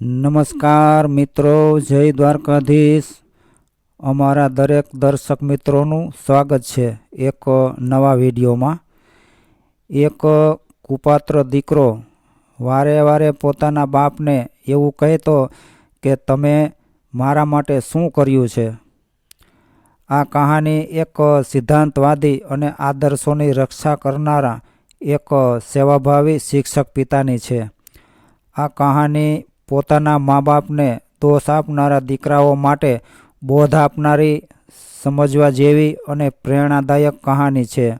નમસ્કાર મિત્રો, જય દ્વારકાધીશ. અમારા દરેક દર્શક મિત્રોનું સ્વાગત છે એક નવા વિડીયોમાં. એક કુપાત્ર દીકરો વારે વારે પોતાના બાપને એવું કહેતો કે, તમે મારા માટે શું કર્યું છે? આ કહાની એક સિદ્ધાંતવાદી અને આદર્શોની રક્ષા કરનારા એક સેવાભાવી શિક્ષક પિતાની છે. આ કહાની પોતાના મા બાપને દોષ આપનારા દીકરાઓ માટે બોધ આપનારી સમજવા જેવી અને પ્રેરણાદાયક કહાની છે.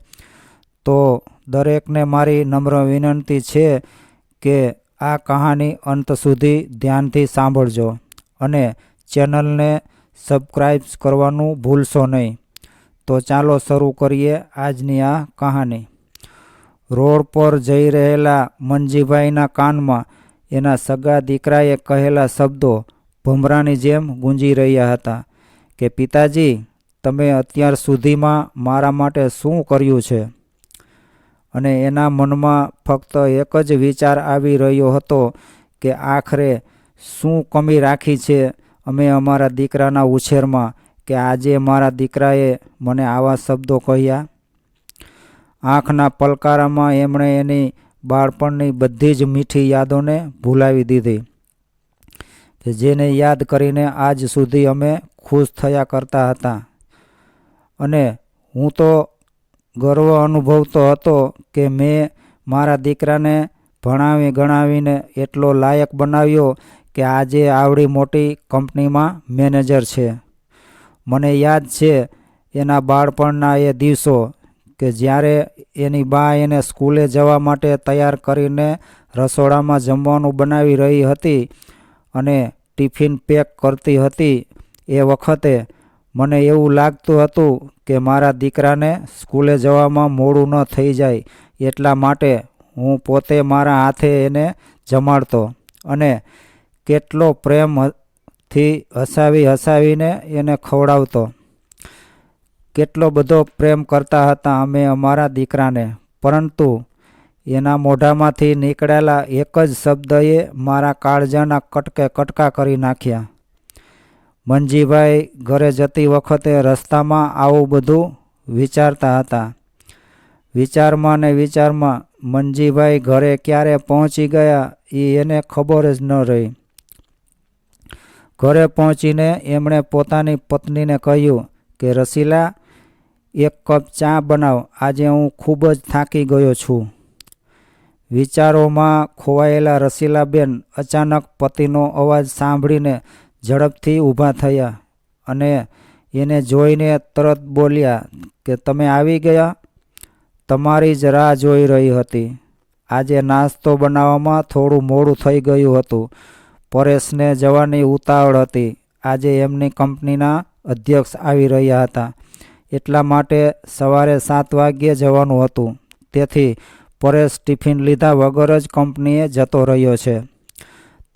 તો દરેકને મારી નમ્ર વિનંતી છે કે આ કહાની અંત સુધી ધ્યાનથી સાંભળજો અને ચેનલને સબસ્ક્રાઈબ કરવાનું ભૂલશો નહીં. તો ચાલો શરૂ કરીએ આજની આ કહાની. રોડ પર જઈ રહેલા મનજીભાઈના કાનમાં એના સગા દીકરાએ કહેલા શબ્દો ભમરાની જેમ ગુંજી રહ્યા હતા કે, પિતાજી, તમે અત્યાર સુધીમાં મારા માટે શું કર્યું છે? અને એના મનમાં ફક્ત એક જ વિચાર આવી રહ્યો હતો કે, આખરે શું કમી રાખી છે અમે અમારા દીકરાના ઉછેરમાં કે આજે મારા દીકરાએ મને આવા શબ્દો કહ્યા? આંખના પલકારામાં એમણે એની બાળપણની બધી જ મીઠી યાદોને ભૂલાવી દીધી કે જેને યાદ કરીને આજ સુધી અમે ખુશ થયા કરતા હતા. અને હું તો ગર્વ અનુભવતો હતો કે મેં મારા દીકરાને ભણાવી ગણાવીને એટલો લાયક બનાવ્યો કે આજે આવડી મોટી કંપનીમાં મેનેજર છે. મને યાદ છે એના બાળપણના એ દિવસો કે જ્યારે એની બા એને સ્કૂલે જવા માટે તૈયાર કરીને રસોડામાં જમવાનું બનાવી રહી હતી અને ટિફિન પેક કરતી હતી, એ વખતે મને એવું લાગતું હતું કે મારા દીકરાને સ્કૂલે જવામાં મોડું ન થઈ જાય, એટલા માટે હું પોતે મારા હાથે એને જમાડતો અને કેટલો પ્રેમથી હસાવી હસાવીને એને ખવડાવતો. કેટલો બધો પ્રેમ કરતા હતા અમે અમારા દીકરાને. પરંતુ એના મોઢામાંથી નીકળેલા એક જ શબ્દએ મારા કાળજાના કટકે કટકા કરી નાખ્યા. મંજીભાઈ, ઘરે જતી વખતે રસ્તામાં આવું બધું વિચારતા હતા. વિચારમાં ને વિચારમાં મંજીભાઈ ઘરે ક્યારે પહોંચી ગયા એ એને ખબર જ ન રહી. ઘરે પહોંચીને એમણે પોતાની પત્નીને કહ્યું કે, રસીલા એક કપ ચા બનાવ. આજે હું ખૂબ જ થાકી ગયો છું. વિચારોમાં ખોવાયેલા રસીલાબેન અચાનક પતિનો અવાજ સાંભળીને ઝડપથી ઊભા થયા અને એને જોઈને તરત બોલ્યા કે, તમે આવી ગયા? તમારી જ રાહ જોઈ રહી હતી. આજે નાસ્તો બનાવવામાં થોડું મોડું થઈ ગયું હતું. પરેશને જવાની ઉતાવળ હતી. આજે એમની કંપનીના અધ્યક્ષ આવી રહ્યા હતા. એટલા માટે સવારે સાત વાગ્યે જવાનું હતું. તેથી પરેશ ટિફિન લીધા વગર જ કંપનીએ જતો રહ્યો છે.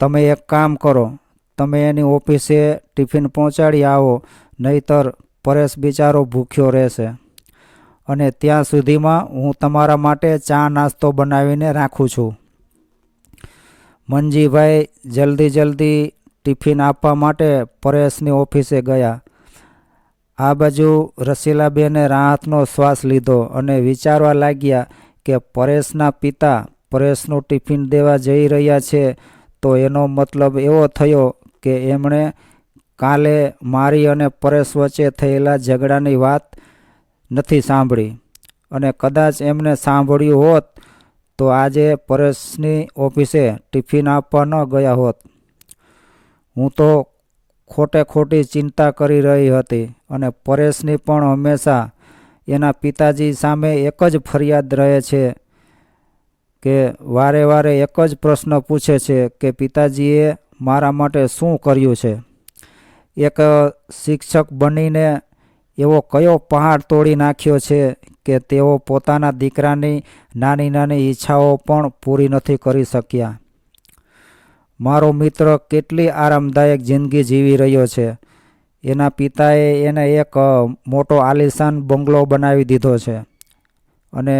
તમે એક કામ કરો. તમે એની ઓફિસે ટિફિન પહોંચાડી આવો, નહીતર પરેશ બિચારો ભૂખ્યો રહેશે. અને ત્યાં સુધીમાં હું તમારા માટે ચા નાસ્તો બનાવીને રાખું છું. મનજીભાઈ જલ્દી જલ્દી ટિફિન આપવા માટે પરેશની ઓફિસે ગયા. આ બાજુ રસીલાબેને રાહતનો શ્વાસ લીધો અને વિચારવા લાગ્યા કે પરેશના પિતા પરેશનું ટિફિન દેવા જઈ રહ્યા છે, તો એનો મતલબ એવો થયો કે એમણે કાલે મારી અને પરેશ વચ્ચે થયેલા ઝઘડાની વાત નથી સાંભળી. અને કદાચ એમને સાંભળ્યું હોત, તો આજે પરેશની ઓફિસે ટિફિન આપવા ન ગયા હોત. હું તો ખોટે ખોટી ચિંતા કરી રહી હતી અને પરેશની પણ હંમેશા એના પિતાજી સામે એક જ ફરિયાદ રહે છે કે વારે વારે એક જ પ્રશ્ન પૂછે છે કે પિતાજીએ મારા માટે શું કર્યું છે? એક શિક્ષક બનીને એવો કયો પહાડ તોડી નાખ્યો છે કે તેઓ પોતાના દીકરાની નાની નાની ઈચ્છાઓ પણ પૂરી નથી કરી શક્યા. મારો મિત્ર કેટલી આરામદાયક જિંદગી જીવી રહ્યો છે. એના પિતાએ એને એક મોટો આલિશાન બંગલો બનાવી દીધો છે. અને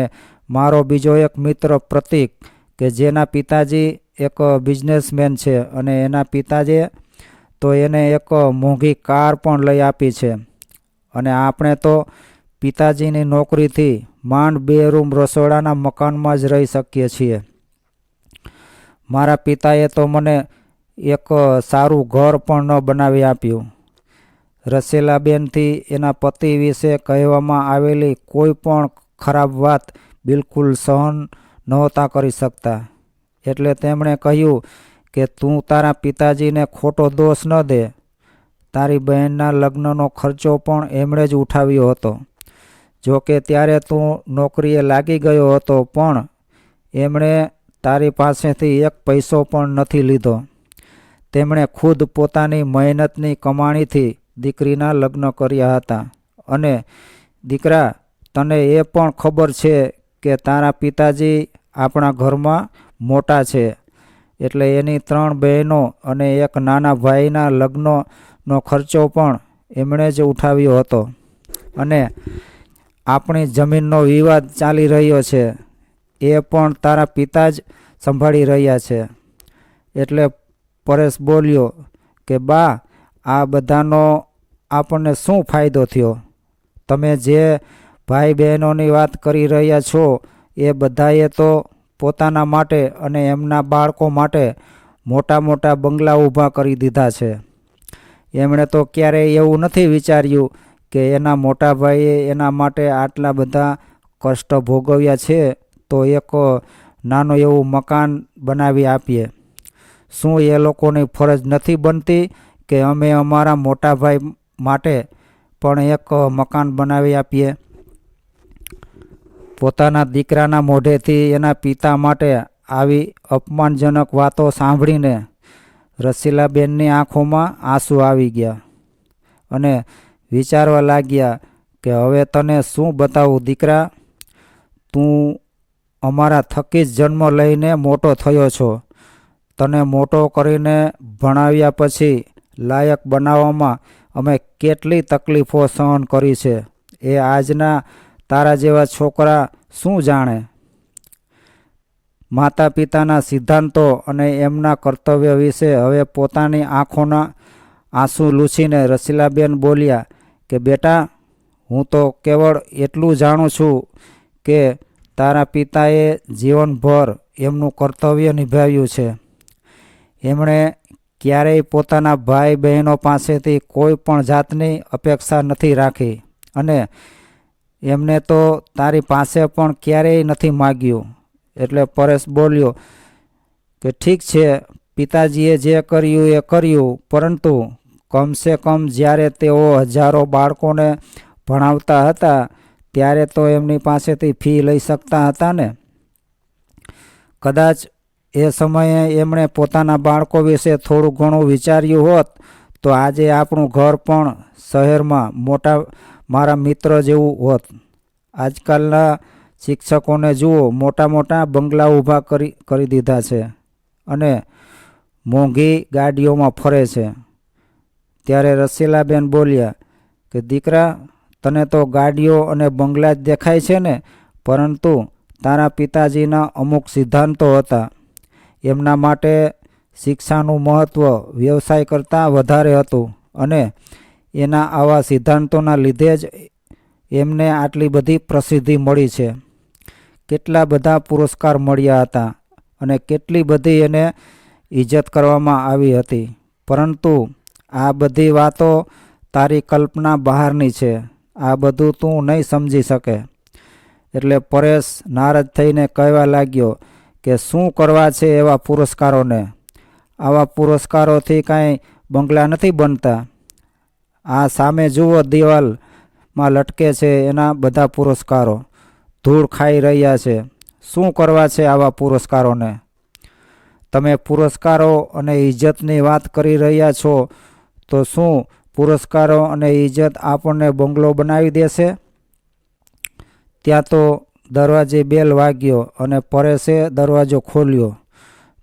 મારો બીજો એક મિત્ર પ્રતિક, કે જેના પિતાજી એક બિઝનેસમેન છે અને એના પિતાજીએ તો એને એક મોંઘી કાર પણ લઈ આપી છે. અને આપણે તો પિતાજીની નોકરીથી માંડ બે રૂમ રસોડાના મકાનમાં જ રહી શકીએ છીએ. મારા પિતાએ તો મને એક સારું ઘર પણ ન બનાવી આપ્યું. રસીલાબેનથી એના પતિ વિશે કહેવામાં આવેલી કોઈ પણ ખરાબ વાત બિલકુલ સહન નહોતા કરી શકતા. એટલે તેમણે કહ્યું કે તું તારા પિતાજીને ખોટો દોષ ન દે. તારી બહેનના લગ્નનો ખર્ચો પણ એમણે જ ઉઠાવ્યો હતો. જો કે ત્યારે તું નોકરીએ લાગી ગયો હતો પણ એમણે તારી પાસેથી એક પૈસો પણ નથી લીધો. તેમણે ખુદ પોતાની મહેનતની કમાણીથી દીકરીના લગ્ન કર્યા હતા. અને, દીકરા, તને એ પણ ખબર છે કે તારા પિતાજી આપણા ઘરમાં મોટા છે. એટલે એની ત્રણ બહેનો અને એક નાના ભાઈના લગ્નનો ખર્ચો પણ એમણે જ ઉઠાવ્યો હતો. અને, આપણી જમીનનો વિવાદ ચાલી રહ્યો છે. એ પણ તારા પિતા જ સંભાળી રહ્યા છે. એટલે પરેશ બોલ્યો કે, બા, આ બધાનો આપણને શું ફાયદો થયો? તમે જે ભાઈ બહેનોની વાત કરી રહ્યા છો, એ બધાએ તો પોતાના માટે અને એમના બાળકો માટે મોટા મોટા બંગલા ઊભા કરી દીધા છે. એમણે તો ક્યારેય એવું નથી વિચાર્યું કે એના મોટા ભાઈએ એના માટે આટલા બધા કષ્ટ ભોગવ્યા છે. તો એક નાનું એવું મકાન બનાવી આપીએ. શું એ લોકોની ફરજ નથી બનતી કે અમે અમારા મોટા ભાઈ માટે પણ એક મકાન બનાવી આપીએ? પોતાના દીકરાના મોઢેથી એના પિતા માટે આવી અપમાનજનક વાતો સાંભળીને રસીલાબેનની આંખોમાં આંસુ આવી ગયા અને વિચારવા લાગ્યા કે હવે તને શું બતાવું દીકરા? તું અમારા થકી જ જન્મ લઈને મોટો થયો છો. તને મોટો કરીને ભણાવ્યા પછી લાયક બનાવવામાં અમે કેટલી તકલીફો સહન કરી છે. એ આજના તારા જેવા છોકરા શું જાણે? માતા પિતાના સિદ્ધાંતો અને એમના કર્તવ્ય વિશે હવે પોતાની આંખોના આંસુ લૂછીને રસીલાબેન બોલ્યા કે, બેટા, હું તો કેવળ એટલું જાણું છું કે તારા પિતાએ જીવનભર એમનું કર્તવ્ય નિભાવ્યું છે. એમણે ક્યારેય પોતાના ભાઈ બહેનો પાસેથી કોઈ પણ જાતની અપેક્ષા નથી રાખી અને એમને તો તારી પાસે પણ ક્યારેય નથી માગ્યું. એટલે પરેશ બોલ્યો કે ઠીક છે, પિતાજીએ જે કર્યું એ કર્યું, પરંતુ કમસે કમ જ્યારે તેઓ હજારો બાળકોને ભણાવતા હતા ત્યારે તો એમની પાસેથી ફી લઈ શકતા હતા ને કદાચ એ સમયે એમણે પોતાના બાળકો વિશે થોડું ઘણું વિચાર્યું હોત, તો આજે આપણું ઘર પણ શહેરમાં મોટા, મારા મિત્ર જેવું હોત. આજકાલના શિક્ષકોને જુઓ, મોટા મોટા બંગલા ઊભા કરી કરી દીધા છે અને મોંઘી ગાડીઓમાં ફરે છે. ત્યારે રસીલાબેન બોલ્યા કે, દીકરા તને તો ગાડીઓ અને બંગલા જ દેખાય છે ને? પરંતુ તારા પિતાજીના અમુક સિદ્ધાંતો હતા. એમના માટે શિક્ષાનું મહત્ત્વ વ્યવસાય કરતાં વધારે હતું અને એના આવા સિદ્ધાંતોના લીધે જ એમને આટલી બધી પ્રસિદ્ધિ મળી છે. કેટલા બધા પુરસ્કાર મળ્યા હતા અને કેટલી બધી એને ઇજ્જત કરવામાં આવી હતી. પરંતુ આ બધી વાતો તારી કલ્પના બહારની છે. આ બધું તું નહીં સમજી શકે. એટલે પરેશ નારાજ થઈને કહેવા લાગ્યો કે શું કરવા છે એવા પુરસ્કારોને? આવા પુરસ્કારોથી કાંઈ બંગલા નથી બનતા. આ સામે જુઓ દિવાલમાં લટકે છે એના બધા પુરસ્કારો. ધૂળ ખાઈ રહ્યા છે. શું કરવા છે આવા પુરસ્કારોને? તમે પુરસ્કારો અને ઇજ્જતની વાત કરી રહ્યા છો તો શું પુરસ્કારો અને ઇજ્જત આપણને બંગલો બનાવી દેશે. ત્યાં તો દરવાજે બેલ વાગ્યો અને પરેશે દરવાજો ખોલ્યો.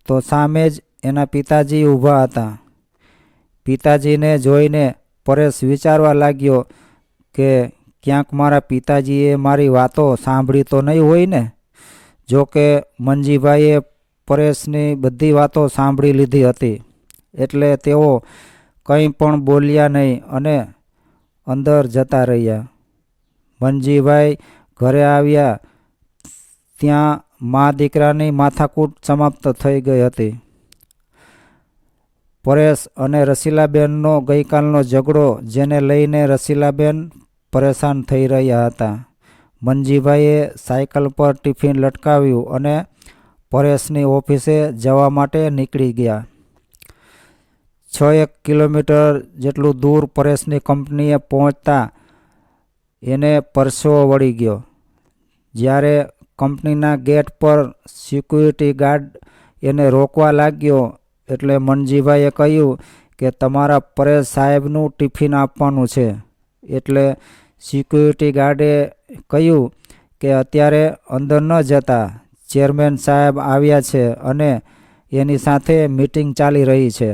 તો સામે જ એના પિતાજી ઊભા હતા. પિતાજીને જોઈને પરેશ વિચારવા લાગ્યો કે ક્યાંક મારા પિતાજીએ મારી વાતો સાંભળી તો નહીં હોય ને? જો કે મંજીભાઈએ પરેશની બધી વાતો સાંભળી લીધી હતી. એટલે તેઓ કંઈ પણ બોલ્યા નહીં અને અંદર જતા રહ્યા. મનજીભાઈ ઘરે આવ્યા ત્યાં મા દીકરાની માથાકૂટ સમાપ્ત થઈ ગઈ હતી. પરેશ અને રસીલાબેનનો ગઈકાલનો ઝઘડો જેને લઈને રસીલાબેન પરેશાન થઈ રહ્યા હતા. મનજીભાઈએ સાયકલ પર ટિફિન લટકાવ્યું અને પરેશની ઓફિસે જવા માટે નીકળી ગયા. છ એક કિલોમીટર જેટલું દૂર પરેશની કંપનીએ પહોંચતા એને પરસેવો વળી ગયો. જ્યારે કંપનીના ગેટ પર સિક્યુરિટી ગાર્ડ એને રોકવા લાગ્યો એટલે મનજીભાઈએ કહ્યું કે તમારા પરેશ સાહેબનું ટિફિન આપવાનું છે. એટલે સિક્યુરિટી ગાર્ડે કહ્યું કે અત્યારે અંદર ન જતા ચેરમેન સાહેબ આવ્યા છે અને એની સાથે મીટિંગ ચાલી રહી છે.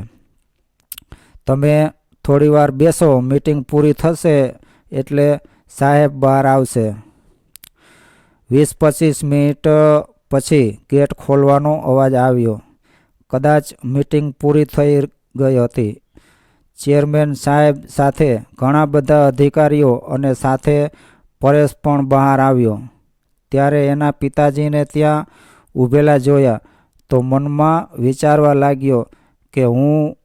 તમે થોડીવાર બેસો, મીટિંગ પૂરી થશે એટલે સાહેબ બહાર આવશે. વીસ પચીસ મિનિટ પછી ગેટ ખોલવાનો અવાજ આવ્યો. કદાચ મીટિંગ પૂરી થઈ ગઈ હતી. ચેરમેન સાહેબ સાથે ઘણા બધા અધિકારીઓ અને સાથે પરેશ પણ બહાર આવ્યો. ત્યારે એના પિતાજીને ત્યાં ઊભેલા જોયા તો મનમાં વિચારવા લાગ્યો કે હું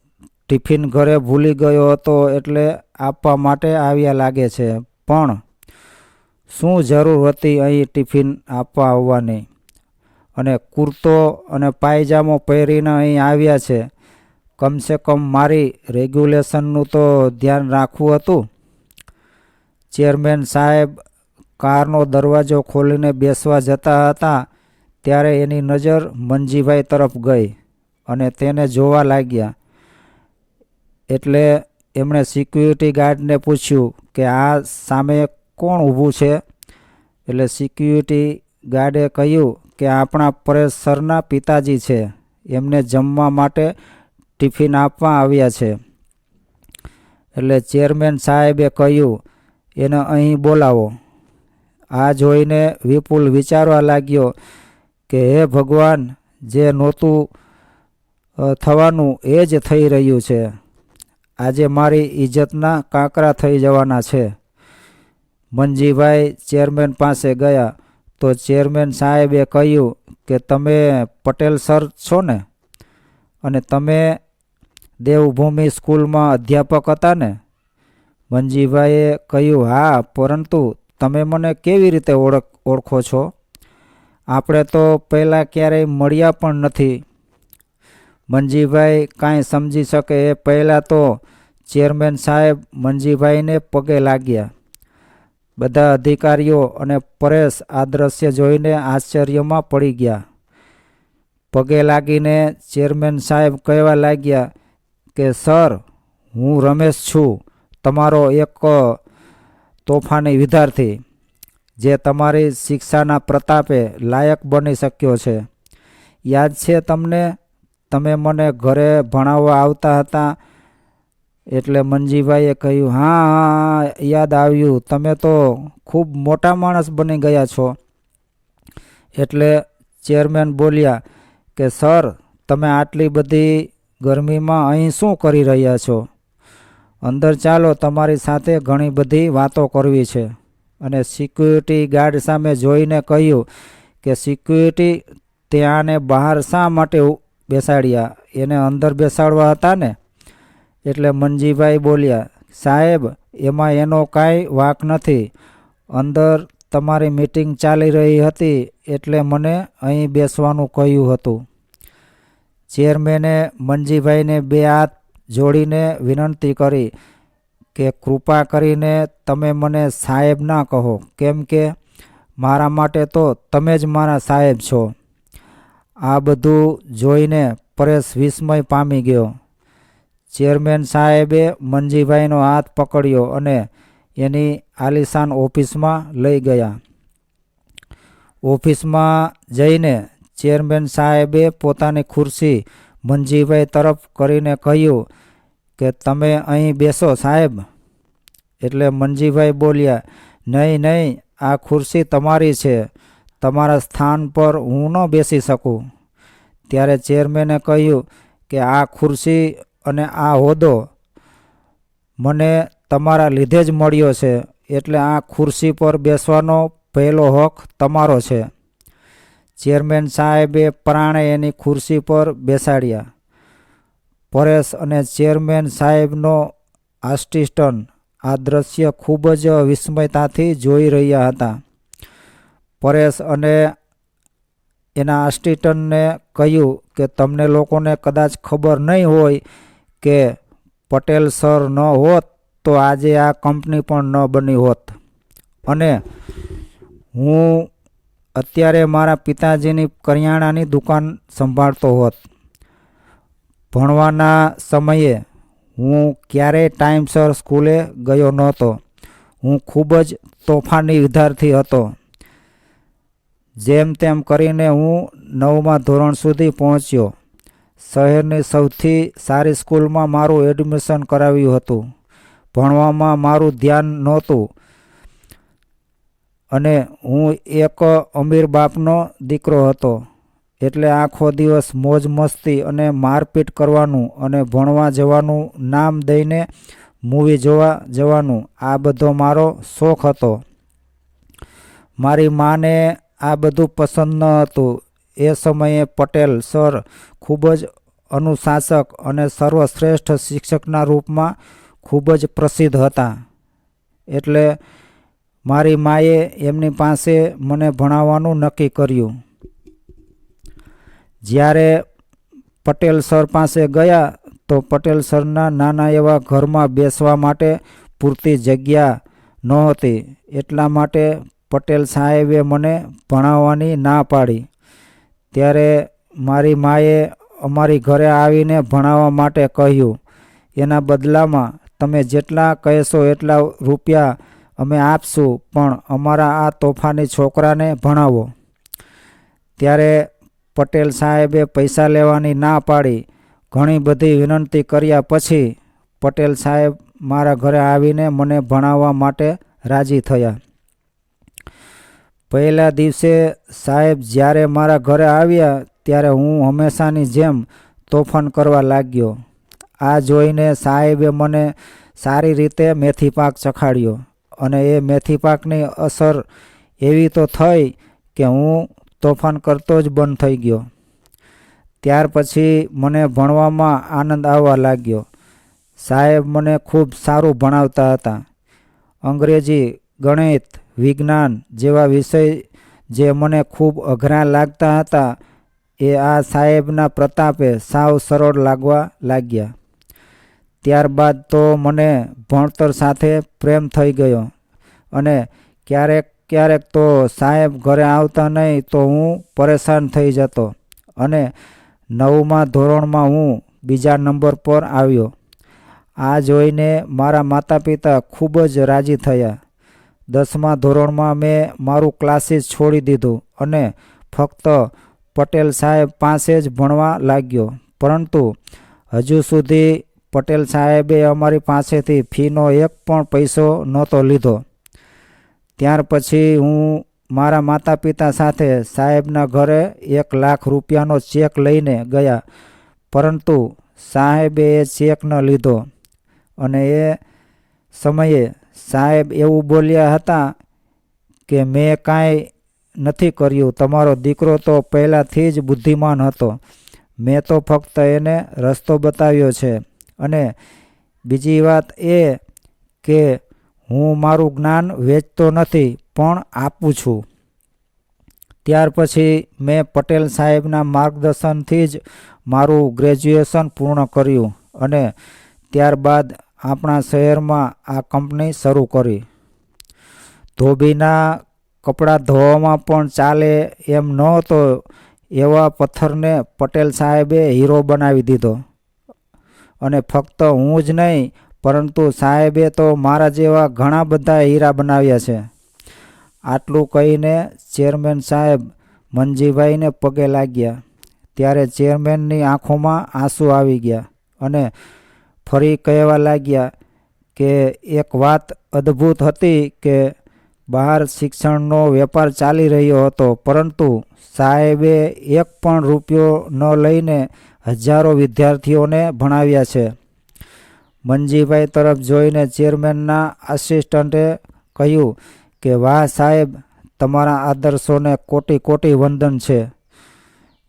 ટિફિન ઘરે ભૂલી ગયો હતો એટલે આપવા માટે આવ્યા લાગે છે. પણ શું જરૂર હતી અહીં ટિફિન આપવા આવવાની? અને કુર્તો અને પાયજામો પહેરીને અહીં આવ્યા છે. કમસે કમ મારી રેગ્યુલેશનનું તો ધ્યાન રાખવું હતું. ચેરમેન સાહેબ કારનો દરવાજો ખોલીને બેસવા જતા હતા ત્યારે એની નજર મનજીભાઈ તરફ ગઈ અને તેને જોવા લાગ્યા. એટલે એમણે સિક્યુરિટી ગાર્ડને પૂછ્યું કે આ સામે કોણ ઊભું છે? એટલે સિક્યુરિટી ગાર્ડે કહ્યું કે આપણા પરેશ સરના પિતાજી છે. એમને જમવા માટે ટિફિન આપવા આવ્યા છે. એટલે ચેરમેન સાહેબે કહ્યું, એને અહીં બોલાવો. આ જોઈને વિપુલ વિચારવા લાગ્યો કે, હે ભગવાન, જે નહોતું થવાનું એ જ થઈ રહ્યું છે. આજે મારી ઇજ્જતના કાંકરા થઈ જવાના છે. મનજીભાઈ ચેરમેન પાસે ગયા તો ચેરમેન સાહેબે કહ્યું કે તમે પટેલ સર છો ને? અને તમે દેવભૂમિ સ્કૂલમાં અધ્યાપક હતા ને? મનજીભાઈએ કહ્યું, હા, પરંતુ તમે મને કેવી રીતે ઓળખ, ઓળખો છો? આપણે તો પહેલાં ક્યારેય મળ્યા પણ નથી. મંજીભાઈ કાંઈ સમજી શકે એ પહેલાં તો ચેરમેન સાહેબ મંજીભાઈને પગે લાગ્યા. બધા અધિકારીઓ અને પરેશ આ દ્રશ્ય જોઈને આશ્ચર્યમાં પડી ગયા. પગે લાગીને ચેરમેન સાહેબ કહેવા લાગ્યા કે, સર, હું રમેશ છું, તમારો એક તોફાની વિદ્યાર્થી, જે તમારી શિક્ષાના પ્રતાપે લાયક બની શક્યો છે. યાદ છે તમને તમે મને ઘરે ભણાવવા આવતા હતા? એટલે મનજીભાઈએ કહ્યું, હા હા, યાદ આવ્યું. તમે તો ખૂબ મોટા માણસ બની ગયા છો. એટલે ચેરમેન બોલ્યા કે, સર, તમે આટલી બધી ગરમીમાં અહીં શું કરી રહ્યા છો? અંદર ચાલો, તમારી સાથે ઘણી બધી વાતો કરવી છે. અને સિક્યુરિટી ગાર્ડ સામે જોઈને કહ્યું કે, સિક્યુરિટી ત્યાંને બહાર શા માટે બેસાડ્યા. એને અંદર બેસાડવા હતા ને, એટલે મનજીભાઈ બોલ્યા, સાહેબ, એમાં એનો કાંઈ વાક નથી. અંદર તમારી મીટિંગ ચાલી રહી હતી એટલે મને અહીં બેસવાનું કહ્યું હતું. ચેરમેને મનજીભાઈને બે હાથ જોડીને વિનંતી કરી કે, કૃપા કરીને તમે મને સાહેબ ના કહો. કેમ કે મારા માટે તો તમે જ મારા સાહેબ છો. આ બધું જોઈને પરેશ વિસ્મય પામી ગયો. ચેરમેન સાહેબે મંજીભાઈનો હાથ પકડ્યો અને એની આલિશાન ઓફિસમાં લઈ ગયા. ઓફિસમાં જઈને ચેરમેન સાહેબે પોતાની ખુરશી મંજીભાઈ તરફ કરીને કહ્યું કે, તમે અહીં બેસો સાહેબ. એટલે મંજીભાઈ બોલ્યા, નહીં નહીં, આ ખુરશી તમારી છે. તમારા સ્થાન પર હું ન બેસી શકું. ત્યારે ચેરમેને કહ્યું કે આ ખુરશી અને આ હોદ્દો મને તમારા લીધે જ મળ્યો છે, એટલે આ ખુરશી પર બેસવાનો પહેલો હક તમારો છે. ચેરમેન સાહેબે પ્રાણે એની ખુરશી પર બેસાડ્યા. પરેશ અને ચેરમેન સાહેબનો આસિસ્ટન્ટ આ દ્રશ્ય ખૂબ જ વિસ્મયતાથી જોઈ રહ્યા હતા. પરેશ અને એના આસિસ્ટન્ટને કહ્યું કે તમને લોકોને કદાચ ખબર નહીં હોય કે પટેલ સર ન હોત તો આજે આ કંપની પણ ન બની હોત. અને હું અત્યારે મારા પિતાજીની કરિયાણાની દુકાન સંભાળતો હોત. ભણવાના સમયે હું ક્યારેય ટાઈમસર સ્કૂલે ગયો નહોતો. હું ખૂબ જ તોફાની વિદ્યાર્થી હતો. જેમ તેમ કરીને હું નવમા ધોરણ સુધી પહોંચ્યો. શહેરની સૌથી સારી સ્કૂલમાં મારું એડમિશન કરાવ્યું હતું. ભણવામાં મારું ધ્યાન નહોતું. અને હું એક અમીર બાપનો દીકરો હતો. એટલે આખો દિવસ મોજ મસ્તી અને મારપીટ કરવાનું અને ભણવા જવાનું, નામ દઈને મૂવી જોવા જવાનું, આ બધો મારો શોખ હતો. મારી માને આ બધું પસંદ ન હતું. એ સમયે પટેલ સર ખૂબ જ અનુશાસક અને સર્વશ્રેષ્ઠ શિક્ષકના રૂપમાં ખૂબ જ પ્રસિદ્ધ હતા. એટલે મારી માએ એમની પાસે મને ભણાવવાનું નક્કી કર્યું. જ્યારે પટેલ સર પાસે ગયા તો પટેલ સરના નાના એવા ઘરમાં બેસવા માટે પૂરતી જગ્યા નહોતી. એટલા માટે પટેલ સાહેબે મને ભણાવવાની ના પાડી. ત્યારે મારી માએ અમારી ઘરે આવીને ભણાવવા માટે કહ્યું, એના બદલામાં તમે જેટલા કહેશો એટલા રૂપિયા અમે આપશું, પણ અમારા આ તોફાની છોકરાને ભણાવો. ત્યારે પટેલ સાહેબે પૈસા લેવાની ના પાડી. ઘણી બધી વિનંતી કર્યા પછી પટેલ સાહેબ મારા ઘરે આવીને મને ભણાવવા માટે રાજી થયા. પહેલા દિવસે સાહેબ જ્યારે મારા ઘરે આવ્યા, ત્યારે હું હંમેશાની જેમ તોફાન કરવા લાગ્યો. આ જોઈને સાહેબે મને સારી રીતે મેથી પાક ચખાડ્યો અને એ મેથી પાકની અસર એવી તો થઈ કે હું તોફાન કરતો જ બંધ થઈ ગયો. ત્યાર પછી મને ભણવામાં આનંદ આવવા લાગ્યો. સાહેબ મને ખૂબ સારું ભણાવતા હતા. અંગ્રેજી, ગણિત વિજ્ઞાન જેવા વિષય જે મને ખૂબ અઘરા લાગતા હતા, એ આ સાહેબના પ્રતાપે સાવ સરળ લાગવા લાગ્યા. ત્યારબાદ તો મને ભણતર સાથે પ્રેમ થઈ ગયો અને ક્યારેક ક્યારેક તો સાહેબ ઘરે આવતા નહીં તો હું પરેશાન થઈ જતો અને નવમા ધોરણમાં હું બીજા નંબર પર આવ્યો. આ જોઈને મારા માતા પિતા ખૂબ જ રાજી થયા. દસમા ધોરણમાં મેં મારું ક્લાસીસ છોડી દીધું અને ફક્ત પટેલ સાહેબ પાસે જ ભણવા લાગ્યો. પરંતુ હજુ સુધી પટેલ સાહેબે અમારી પાસેથી ફીનો એક પણ પૈસો નહોતો લીધો. ત્યાર પછી હું મારા માતા પિતા સાથે સાહેબના ઘરે એક લાખ રૂપિયાનો ચેક લઈને ગયા. પરંતુ સાહેબે એ ચેક ન લીધો અને એ સમયે સાહેબ એવું બોલ્યા હતા કે મેં કાંઈ નથી કર્યું. તમારો દીકરો તો પહેલાંથી જ બુદ્ધિમાન હતો. મેં તો ફક્ત એને રસ્તો બતાવ્યો છે. અને બીજી વાત એ કે હું મારું જ્ઞાન વેચતો નથી, પણ આપું છું. ત્યાર પછી મેં પટેલ સાહેબના માર્ગદર્શનથી જ મારું ગ્રેજ્યુએશન પૂર્ણ કર્યું અને ત્યારબાદ આપણા શહેરમાં આ કંપની શરૂ કરી. ધોબીના કપડાં ધોવામાં પણ ચાલે એમ નહોતો એવા પથ્થરને પટેલ સાહેબે હીરો બનાવી દીધો. અને ફક્ત હું જ નહીં, પરંતુ સાહેબે તો મારા જેવા ઘણા બધા હીરા બનાવ્યા છે. આટલું કહીને ચેરમેન સાહેબ મનજીભાઈને પગે લાગ્યા. ત્યારે ચેરમેનની આંખોમાં આંસુ આવી ગયા અને ફરી કહેવા લાગ્યા કે એક વાત અદ્ભુત હતી કે બહાર શિક્ષણનો વેપાર ચાલી રહ્યો હતો, પરંતુ સાહેબે એક પણ રૂપિયો ન લઈને હજારો વિદ્યાર્થીઓને ભણાવ્યા છે. મંજીભાઈ તરફ જોઈને ચેરમેનના આસિસ્ટન્ટે કહ્યું કે, વાહ સાહેબ, તમારા આદર્શોને કોટી કોટી વંદન છે.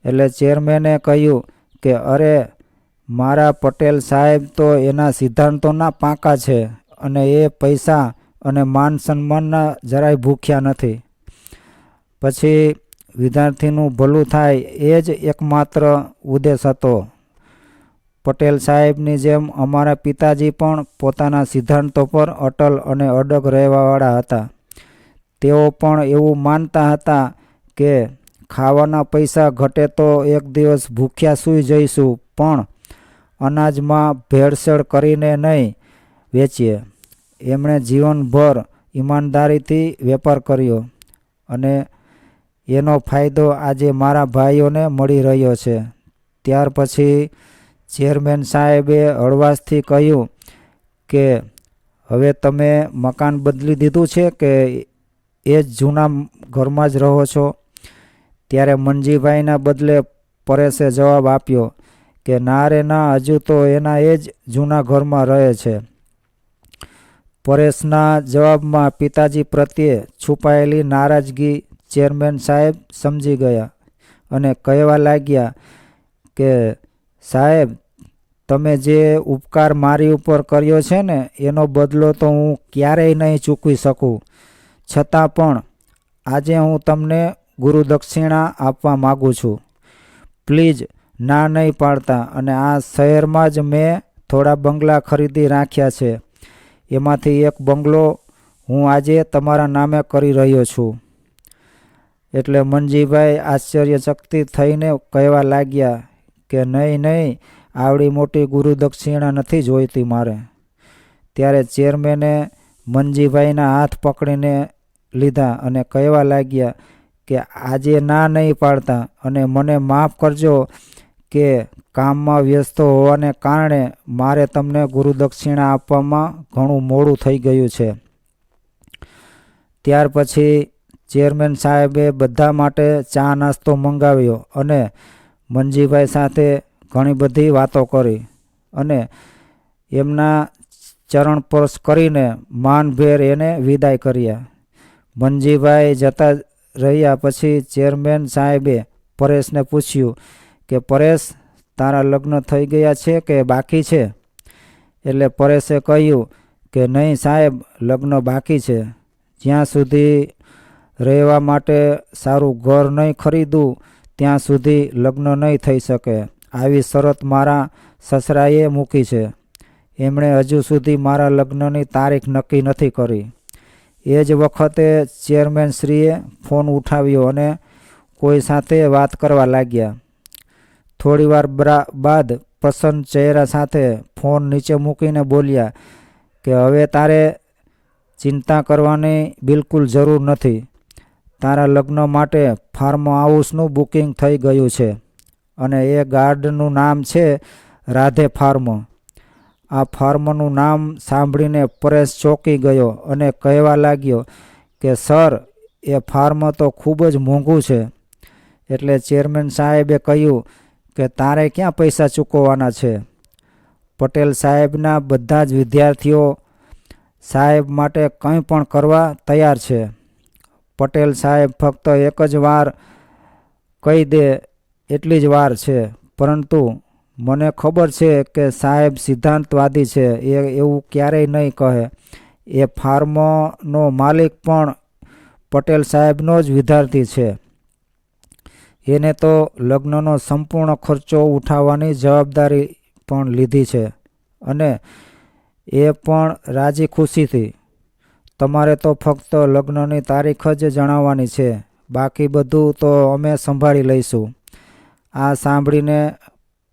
એટલે ચેરમેને કહ્યું કે, અરે મારા પટેલ સાહેબ તો એના સિદ્ધાંતોના પાંકા છે અને એ પૈસા અને માન સન્માનના જરાય ભૂખ્યા નથી. પછી વિદ્યાર્થીનું ભલું થાય એ જ એકમાત્ર ઉદ્દેશ હતો. પટેલ સાહેબની જેમ અમારા પિતાજી પણ પોતાના સિદ્ધાંતો પર અટલ અને અડગ રહેવાવાળા હતા. તેઓ પણ એવું માનતા હતા કે ખાવાના પૈસા ઘટે તો એક દિવસ ભૂખ્યા સૂઈ જઈશું, પણ અનાજમાં ભેળસેળ કરીને નહીં વેચીએ. એમણે જીવનભર ઈમાનદારીથી વેપાર કર્યો અને એનો ફાયદો આજે મારા ભાઈઓને મળી રહ્યો છે. ત્યાર પછી ચેરમેન સાહેબે હળવાશથી કહ્યું કે, હવે તમે મકાન બદલી દીધું છે કે એ જ જૂના ઘરમાં જ રહો છો? ત્યારે મનજીભાઈના બદલે પરેશે જવાબ આપ્યો કે ના રે ના હજુ તો એના એ જ જૂના ઘરમાં રહે છે. પરેશના જવાબમાં પિતાજી પ્રત્યે છુપાયેલી નારાજગી ચેરમેન સાહેબ સમજી ગયા અને કહેવા લાગ્યા કે, સાહેબ, તમે જે ઉપકાર મારી ઉપર કર્યો છે ને, એનો બદલો તો હું ક્યારેય નહીં ચૂકવી શકું. છતાં પણ આજે હું તમને ગુરુદક્ષિણા આપવા માગું છું. પ્લીઝ ના નહીં પાડતા અને આ શહેરમાં જ મેં થોડા બંગલા ખરીદી રાખ્યા છે. એમાંથી એક બંગલો હું આજે તમારા નામે કરી રહ્યો છું. એટલે મનજીભાઈ આશ્ચર્યચકિત થઈને કહેવા લાગ્યા કે નહીં નહીં, આવડી મોટી ગુરુદક્ષિણા નથી જોઈતી મારે. ત્યારે ચેરમેને મનજીભાઈના હાથ પકડીને લીધા અને કહેવા લાગ્યા કે આજે ના નહીં પાડતા અને મને માફ કરજો કે કામમાં વ્યસ્ત હોવાને કારણે મારે તમને ગુરુદક્ષિણા આપવામાં ઘણું મોડું થઈ ગયું છે. ત્યાર પછી ચેરમેન સાહેબે બધા માટે ચા નાસ્તો મંગાવ્યો અને મંજીભાઈ સાથે ઘણી બધી વાતો કરી અને એમના ચરણ સ્પર્શ કરીને માનભેર એને વિદાય કર્યા. મંજીભાઈ જતા રહ્યા પછી ચેરમેન સાહેબે પરેશને પૂછ્યું કે પરેશ તારા લગ્ન થઈ ગયા છે કે બાકી છે? એટલે પરેશે કહ્યું કે નહીં સાહેબ, લગ્ન બાકી છે. જ્યાં સુધી રહેવા માટે સારું ઘર નહીં ખરીદું, ત્યાં સુધી લગ્ન નહીં થઈ શકે. આવી શરત મારા સસરાએ મૂકી છે. એમણે હજુ સુધી મારા લગ્નની તારીખ નક્કી નથી કરી. એ જ વખતે ચેરમેન શ્રીએ ફોન ઉઠાવ્યો અને કોઈ સાથે વાત કરવા લાગ્યા. થોડીવાર બાદ પ્રસન્ન ચહેરા સાથે ફોન નીચે મૂકીને બોલ્યા કે હવે તારે ચિંતા કરવાની બિલકુલ જરૂર નથી. તારા લગ્ન માટે ફાર્મ હાઉસનું બુકિંગ થઈ ગયું છે અને એ ગાર્ડનું નામ છે રાધે ફાર્મ. આ ફાર્મનું નામ સાંભળીને પરેશ ચોંકી ગયો અને કહેવા લાગ્યો કે, સર, એ ફાર્મ તો ખૂબ જ મોંઘું છે. એટલે ચેરમેન સાહેબે કહ્યું કે તારે ક્યાં પૈસા ચૂકવવાના છે? પટેલ સાહેબના બધા જ વિદ્યાર્થીઓ સાહેબ માટે કંઈ પણ કરવા તૈયાર છે. પટેલ સાહેબ ફક્ત એક જ વાર કહી દે એટલી જ વાર છે. પરંતુ મને ખબર છે કે સાહેબ સિદ્ધાંતવાદી છે. એ એવું ક્યારેય નહીં કહે. એ ફાર્મનો માલિક પણ પટેલ સાહેબનો જ વિદ્યાર્થી છે. એને તો લગ્નનો સંપૂર્ણ ખર્ચો ઉઠાવવાની જવાબદારી પણ લીધી છે અને એ પણ રાજી ખુશીથી. તમારે તો ફક્ત લગ્નની તારીખ જ જણાવવાની છે, બાકી બધું તો અમે સંભાળી લઈશું. આ સાંભળીને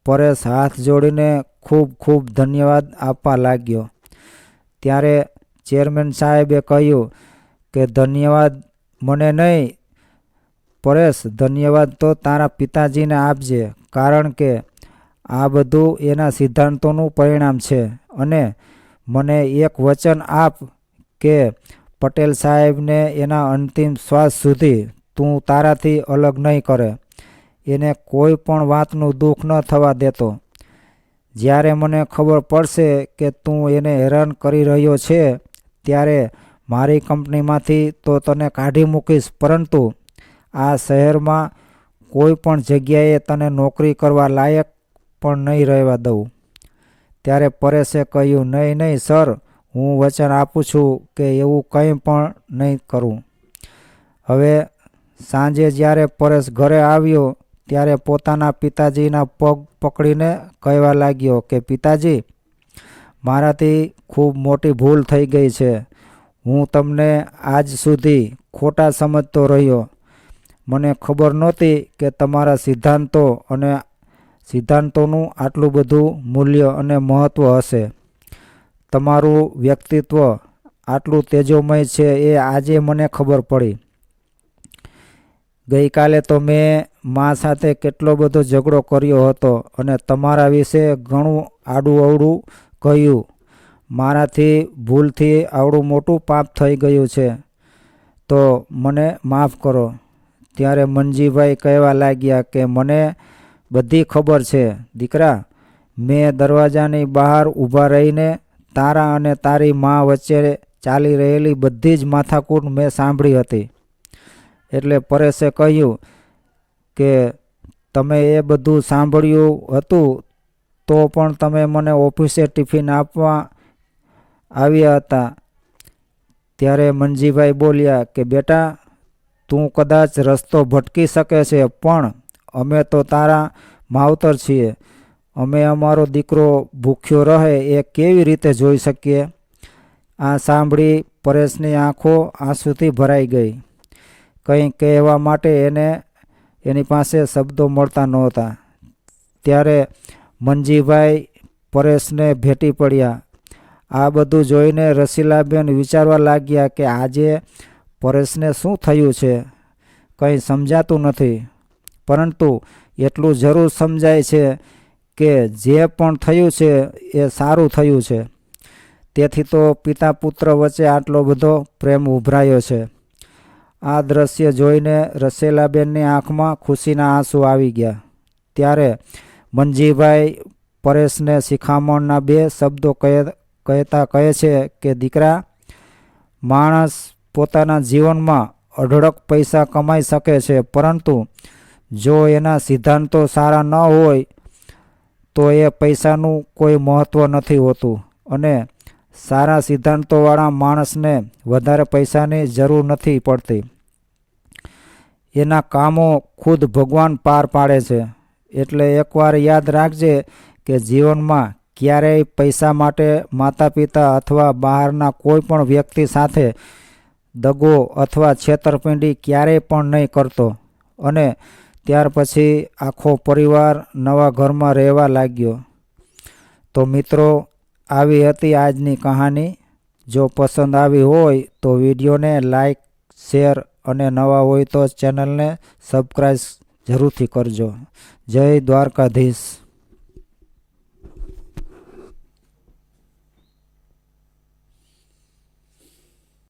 પરેશ હાથ જોડીને ખૂબ ખૂબ ધન્યવાદ આપવા લાગ્યો. ત્યારે ચેરમેન સાહેબે કહ્યું કે, ધન્યવાદ, મને નહીં પરેશ, ધન્યવાદ તો તારા પિતાજીને આપજે, કારણ કે આ બધું એના સિદ્ધાંતોનું પરિણામ છે. અને મને એક વચન આપ કે પટેલ સાહેબને એના અંતિમ શ્વાસ સુધી તું તારાથી અલગ નહીં કરે. એને કોઈ પણ વાતનું દુઃખ ન થવા દેતો. જ્યારે મને ખબર પડશે કે તું એને હેરાન કરી રહ્યો છે, ત્યારે મારી કંપનીમાંથી તો તને કાઢી મૂકીશ, પરંતુ આ શહેરમાં કોઈ પણ જગ્યાએ તને નોકરી કરવા લાયક પણ નહીં રહેવા દઉં. ત્યારે પરેશે કહ્યું, નહીં નહીં, સર, હું વચન આપું છું કે એવું કંઈ પણ નહીં કરું. હવે સાંજે જ્યારે પરેશ ઘરે આવ્યો, ત્યારે પોતાના પિતાજીના પગ પકડીને કહેવા લાગ્યો કે, પિતાજી, મારાથી ખૂબ મોટી ભૂલ થઈ ગઈ છે. હું તમને આજ સુધી ખોટા સમજતો રહ્યો. મને ખબર નહોતી કે તમારા સિદ્ધાંતો અને સિદ્ધાંતોનું આટલું બધું મૂલ્ય અને મહત્ત્વ હશે. તમારું વ્યક્તિત્વ આટલું તેજોમય છે એ આજે મને ખબર પડી. ગઈકાલે તો મેં મા સાથે કેટલો બધો ઝઘડો કર્યો હતો અને તમારા વિશે ઘણું આડું અવડું કહ્યું. મારાથી ભૂલથી આવડું મોટું પાપ થઈ ગયું છે. તો મને માફ કરો. ત્યારે મંજીભાઈ કહેવા લાગ્યા કે, મને બધી ખબર છે, દીકરા. મેં દરવાજાની બહાર ઊભા રહીને તારા અને તારી મા વચ્ચે ચાલી રહેલી બધી જ માથાકૂટ મેં સાંભળી હતી. એટલે પરેશે કહ્યું કે, તમે એ બધું સાંભળ્યું હતું તો પણ તમે મને ઓફિસે ટિફિન આપવા આવ્યા હતા. ત્યારે મંજીભાઈ બોલ્યા કે, બેટા તું કદાચ રસ્તો ભટકી શકે છે, પણ અમે તો તારા માવતર છીએ. અમે અમારો દીકરો ભૂખ્યો રહે એ કેવી રીતે જોઈ શકીએ? આ સાંભળી પરેશની આંખો આંસુથી ભરાઈ ગઈ. કંઈ કહેવા માટે એને એની પાસે શબ્દો મળતા નહોતા. ત્યારે મંજીભાઈ પરેશને ભેટી પડ્યા. આ બધું જોઈને રસીલાબેન વિચારવા લાગ્યા કે આજે પરેશને શું થયું છે? કંઈ સમજાતું નથી. પરંતુ એટલું જરૂર સમજાય છે કે જે પણ થયું છે એ સારું થયું છે. તેથી તો પિતા પુત્ર વચ્ચે આટલો બધો પ્રેમ ઉભરાયો છે. આ દ્રશ્ય જોઈને રસેલાબેનની આંખમાં ખુશીના આંસુ આવી ગયા. ત્યારે મનજીભાઈ પરેશને શિખામણના બે શબ્દો કહે, કહેતા કહે છે કે, દીકરા, માણસ પોતાના જીવનમાં અઢળક પૈસા કમાઈ શકે છે, પરંતુ જો એના સિદ્ધાંતો સારા ન હોય, તો એ પૈસાનું કોઈ મહત્ત્વ નથી હોતું. અને સારા સિદ્ધાંતોવાળા માણસને વધારે પૈસાની જરૂર નથી પડતી. એના કામો ખુદ ભગવાન પાર પાડે છે. એટલે એકવાર યાદ રાખજે કે જીવનમાં ક્યારેય પૈસા માટે માતા પિતા અથવા બહારના કોઈ પણ વ્યક્તિ સાથે દગો અથવા છેતરપિંડી ક્યારેય પણ નહીં કરતો અને ત્યાર પછી આખો પરિવાર નવા ઘરમાં રહેવા લાગ્યો. તો મિત્રો, આવી હતી આજની કહાની. જો પસંદ આવી હોય તો વિડીયોને લાઈક, શેર અને નવા હોય તો ચેનલને સબસ્ક્રાઈબ જરૂરથી કરજો. જય દ્વારકાધીશ.